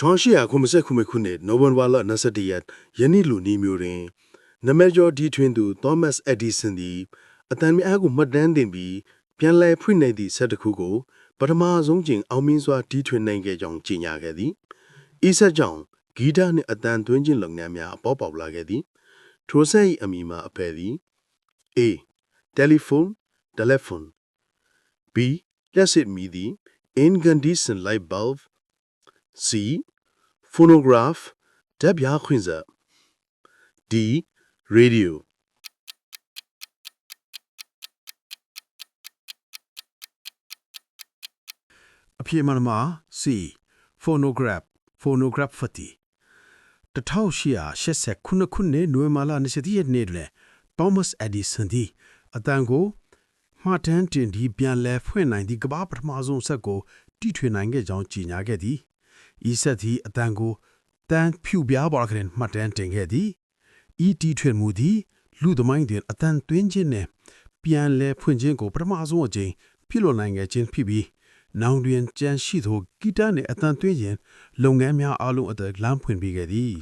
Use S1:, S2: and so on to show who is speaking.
S1: 1890ခုနှစ်နိုဝင်ဘာလ21ရက်ယနေ့လူနီမျိုးတွင်နမကျော်ဒီထွင်သူသောမတ်အက်ဒီဆန်သည်အတန်များကိုမှတ်တမ်းတင်ပြီးပြန်လည်ဖွင့်နေသည့်ဆက်တစ်ခုကိုပထမဆုံးကျင်အောင်မြင်စွာဒီထွင်နိုင်ခဲ့ကြောင်းကြေညာခဲ့သည်ဤဆက်ကြောင့်ဂီတနှင့်အတန်သွင်းခြင်းလုပ်ငန်းများအပေါ်ပေါက်လာခဲ့သည်ထိုဆက်၏အမည်မှာအဖယ်သည် A telephone telephone B လျှက်စစ်မီသည် incandescent light bulb C phonograph ဓာတ်ပြားခွင့်စက် D radio
S2: အဖြေမှန်မှာ C phonograph phonograph ဖတ်တီ1889ခုနှစ်နိုဝင်ဘာလ20ရက်နေ့တွင် Thomas Edison သည်အတန်ကိုမှတ်တမ်းတင်ပြီးပြန်လည်ဖွင့်နိုင်သည့်ကမ္ဘာပထမဆုံးဆက်ကိုတီထွင်နိုင်ခဲ့ကြောင်းကြေညာခဲ့သည် ဤဆက်သည်အတန်ကိုတန်ဖြူပြားပါကရင်မှတ်တမ်းတင်ခဲ့သည်ဤတီထွင်မှုသည်လူသမိုင်းတွင်အတန်သွင်းခြင်းနှင့်ပြန်လည်ဖွင့်ခြင်းကိုပထမဆုံးအကြိမ်ပြုလုပ်နိုင်ခဲ့ခြင်းဖြစ်ပြီးနောင်တွင်ကြံရှိသောဂီတနှင့်အတန်သွင်းခြင်းလုပ်ငန်းများအလုံးအသက်လမ်းဖွင့်ပေးခဲ့သည်